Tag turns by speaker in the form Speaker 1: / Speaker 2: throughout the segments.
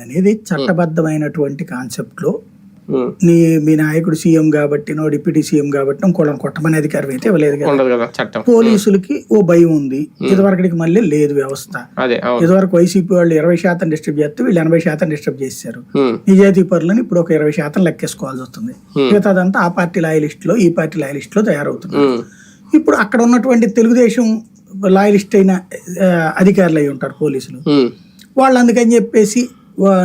Speaker 1: అనేది చట్టబద్ధమైనటువంటి కాన్సెప్ట్లో
Speaker 2: ఉమ్.
Speaker 1: నీ మీ నాయకుడు సీఎం కాబట్టి నో డిప్యూటీ సీఎం కాబట్టి ఇంకోళ్ళని కొట్టమనే అధికారం అయితే ఇవ్వలేదు కదా. పోలీసులకి ఓ భయం ఉంది. ఇదివరకటికి మళ్ళీ లేదు వ్యవస్థ. ఇదివరకు వైసీపీ వాళ్ళు ఇరవై శాతం డిస్టర్బ్ చేస్తే వీళ్ళు ఎనభై శాతం డిస్టర్బ్ చేశారు. నిజాయితీ పరులని ఇప్పుడు ఒక ఇరవై శాతం లెక్కేసుకోవాల్సి వస్తుంది. మిగతా అదంతా ఆ పార్టీ లాయలిస్ట్లో ఈ పార్టీ లాయలిస్ట్లో తయారవుతుంది. ఇప్పుడు అక్కడ ఉన్నటువంటి తెలుగుదేశం లాయలిస్ట్ అయిన అధికారులు అయి ఉంటారు పోలీసులు. వాళ్ళు అందుకని చెప్పేసి "వా-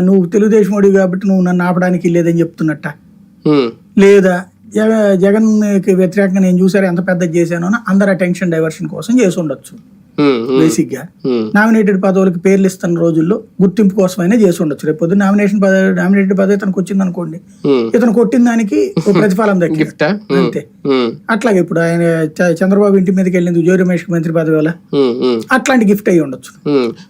Speaker 1: నువ్వు తెలుగుదేశం వాడివి కాబట్టి నువ్వు నన్ను ఆపడానికి లేదని చెప్తున్నట్ట. లేదా జగ జగన్కి వ్యతిరేకంగా నేను చూసారు ఎంత పెద్ద చేశానో అందరు అటెన్షన్ డైవర్షన్ కోసం చేసి ఉండొచ్చు.
Speaker 2: బేసిక్గా.
Speaker 1: నామినేటెడ్ పదవులకు పేర్లు ఇస్తున్న రోజుల్లో గుర్తింపు కోసమైనా చేసి ఉండొచ్చు రేపు పొద్దున్న నామినేషన్ పదవి నామినేటెడ్ పదవి ఇతనికి వచ్చింది అనుకోండి. ఇతను కొట్టిన దానికి ప్రతిఫలం దక్కింది
Speaker 2: ఉమ్.
Speaker 1: అంతే. అట్లాగే ఇప్పుడు ఆయన చంద్రబాబు ఇంటి మీదకి వెళ్ళింది జో రమేష్ మంత్రి పదవి వల్ల. అట్లాంటి గిఫ్ట్ అయ్యి ఉండొచ్చు.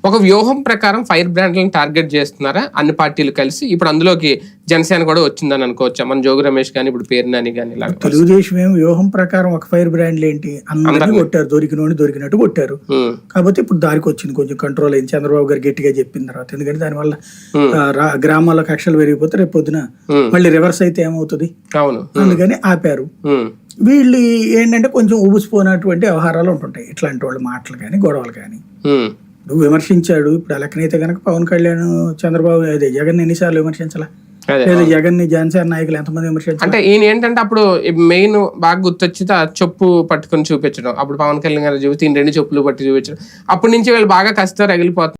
Speaker 2: ఒక వ్యూహం ప్రకారం ఫైర్ బ్రాండ్లను టార్గెట్ చేస్తున్నారా అన్ని పార్టీలు కలిసి ఇప్పుడు అందులోకి జనసేన కూడా వచ్చిందని అనుకోవచ్చా? మన జోగి రమేష్ కానీ ఇప్పుడు పేరు నాని కానీ ఇలా
Speaker 1: తెలుగుదేశం ఏం వ్యూహం ప్రకారం ఒక ఫైర్ బ్రాండ్లు ఏంటి? అందరినీ కొట్టారు. దొరికినోని దొరికినట్టు కొట్టారు. కాకపోతే ఇప్పుడు దారికి వచ్చింది కొంచెం కంట్రోల్ అయింది. చంద్రబాబు గారు గట్టిగా చెప్పిన తర్వాత. ఎందుకంటే దానివల్ల గ్రామాల్లో కక్షలు పెరిగిపోతే రేపు పొద్దున. మళ్ళీ రివర్స్ అయితే ఏమవుతుంది?
Speaker 2: అవును.
Speaker 1: అందుకని ఆపారు. వీళ్ళు ఏంటంటే కొంచెం ఊబిసిపోయినటువంటి వ్యవహారాలు ఉంటుంటాయి. ఇట్లాంటి వాళ్ళ మాటలు కానీ గొడవలు కానీ. నువ్వు విమర్శించాడు. ఇప్పుడు అలాగనైతే కనుక పవన్ కళ్యాణ్ చంద్రబాబు అదే జగన్ ఎన్నిసార్లు విమర్శించాలా? లేదా జగన్ని జనసేన నాయకులు ఎంతమంది విమర్శించాలి
Speaker 2: అంటే ఈయన ఏంటంటే అప్పుడు మెయిన్ బాగా గుర్తొచ్చి చెప్పు పట్టుకొని చూపించడం. అప్పుడు పవన్ కళ్యాణ్ గారు చూపితే ఈయన రెండు చెప్పులు పట్టి చూపించడం. అప్పటి నుంచి వీళ్ళు బాగా కష్టం రగిలిపోతున్నారు.